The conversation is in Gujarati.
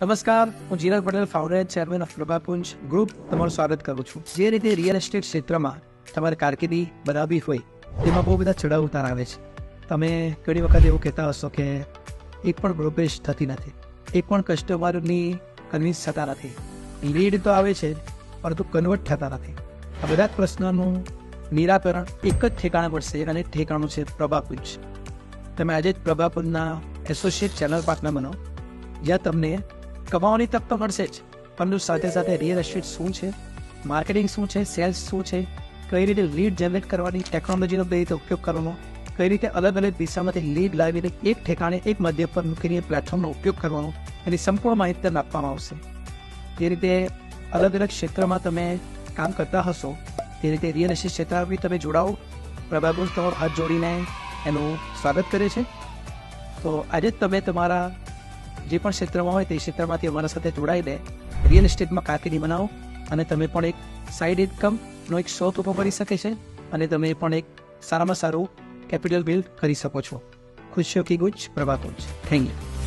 નમસ્કાર, હું Jirak Patel founder chairman of Prabhapunj group તમારું સ્વાગત કરું છું. જે રીતે રિયલ એસ્ટેટ ક્ષેત્રમાં તમારે કારકિર્દી બનાવવી હોય, તેમાં બહુ બધા ચડાવ ઉતાર આવે છે. તમે ઘણી વખત એવું કહેતા હશો કે એક પણ બ્રોકરેજ થતી નથી. એક પણ કસ્ટમરની કન્વિન્સ થતા નથી. લીડ તો આવે છે, પરંતુ કન્વર્ટ થતા નથી. આ બધા જ પ્રશ્નોનું નિરાકરણ એક જ ઠેકાણે પડશે અને ઠેકાણું છે પ્રભાપુંજ તમે આજે જ પ્રભાપુંજના એસોસિએટ ચેનલ પાર્ટનર બનો, જ્યાં તમને કમાવાની તક તો મળશે જ. પરંતુ સાથે સાથે રિયલ એસ્ટેટ શું છે? માર્કેટિંગ શું છે? સેલ્સ શું છે? કઈ રીતે લીડ જનરેટ કરવાની ટેકનોલોજીનો કઈ રીતે ઉપયોગ કરવાનો? કઈ રીતે અલગ અલગ દિશામાંથી લીડ લાવીને એક ઠેકાણે એક મધ્ય પર મૂકીને પ્લેટફોર્મનો ઉપયોગ કરવાનો? એની સંપૂર્ણ માહિતી આપવામાં આવશે. જે રીતે અલગ અલગ ક્ષેત્રમાં તમે કામ કરતા હશો, તે રીતે રિયલ એસ્ટેટ ક્ષેત્ર બી તમે જોડાઓ. પ્રભાગુંજ તમારો હાથ જોડીને એનું સ્વાગત કરે છે. તો આજે તમે તમારા જે પણ ક્ષેત્રમાં હોય તે ક્ષેત્રમાંથી અમારા સાથે જોડાઈને રિયલ એસ્ટેટમાં કારકિર્દી બનાવો અને તમે પણ એક સાઈડ ઇન્કમનો એક શોખ ઊભો કરી શકે છે અને તમે પણ એક સારામાં સારું કેપિટલ બિલ્ડ કરી શકો છો. ખુશીઓ કી ગુજ? પ્રભાતો થેન્ક યુ